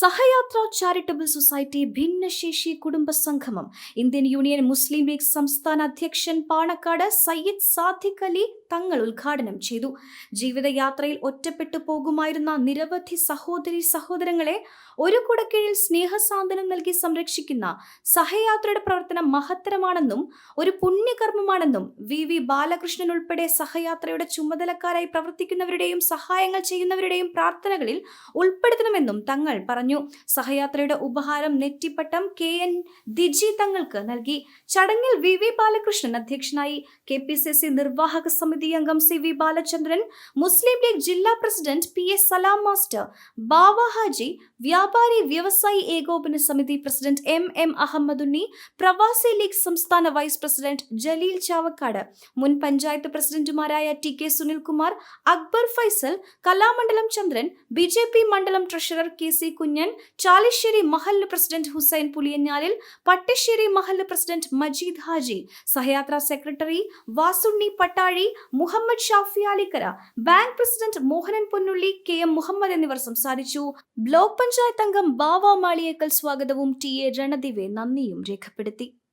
സഹയാത്ര charitable society ഭിന്നശേഷി കുടുംബ സംഗമം ഇന്ത്യൻ യൂണിയൻ മുസ്ലിം ലീഗ് സംസ്ഥാന അധ്യക്ഷൻ പാണക്കാട് സയ്യിദ് സാദിഖ് അലി തങ്ങൾ ഉദ്ഘാടനം ചെയ്തു. ജീവിതയാത്രയിൽ ഒറ്റപ്പെട്ടു പോകുമായിരുന്ന നിരവധി സഹോദരി സഹോദരങ്ങളെ ഒരു കുടക്കീഴിൽ സ്നേഹസാന്ത്വനം നൽകി സംരക്ഷിക്കുന്ന സഹയാത്രയുടെ പ്രവർത്തനം മഹത്തരമാണെന്നും ഒരു പുണ്യകർമ്മമാണെന്നും വി. വി. ബാലകൃഷ്ണൻ ഉൾപ്പെടെ സഹയാത്രയുടെ ചുമതലക്കാരായി പ്രവർത്തിക്കുന്നവരുടെയും സഹായങ്ങൾ ചെയ്യുന്നവരുടെയും പ്രാർത്ഥനകളിൽ ഉൾപ്പെടുത്തണമെന്നും തങ്ങൾ പറഞ്ഞു. സഹയാത്രയുടെ ഉപഹാരം നെറ്റിപ്പട്ടം കെ എൻ ദിജി തങ്ങൾക്ക് നൽകി. ചടങ്ങിൽ വി വി ബാലകൃഷ്ണൻ അധ്യക്ഷനായി. കെ പി സി സി നിർവാഹക സമിതി അംഗം സി വി ബാലചന്ദ്രൻ മുസ്ലിം ലീഗ് ജില്ലാ president P S Salam master Bava Haji വ്യാപാരി വ്യവസായി ഏകോപന സമിതി പ്രസിഡന്റ് എം എം അഹമ്മദുണ്ണി പ്രവാസി ലീഗ് സംസ്ഥാന വൈസ് പ്രസിഡന്റ് ജലീൽ ചാവക്കാട് മുൻ പഞ്ചായത്ത് പ്രസിഡന്റുമാരായ T K Sunilkumar Akbar Faisal Kalamandalam Chandran B J P മണ്ഡലം treasurer K C Kunjan Chalissery മഹല്ല് പ്രസിഡന്റ് ഹുസൈൻ പുലിയഞ്ഞാലിൽ പട്ടിശ്ശേരി മഹല്ല് president Majeed Haji സഹയാത്ര secretary Vasunni Pattazhi Muhammed Shafi Alikkara bank president Mohanan Ponnulli K M Muhammed എന്നിവർ സംസാരിച്ചു. Block panchayat അംഗം ബാവ മാളിയേക്കൽ സ്വാഗതവും T A Ranadive നന്ദിയും രേഖപ്പെടുത്തി.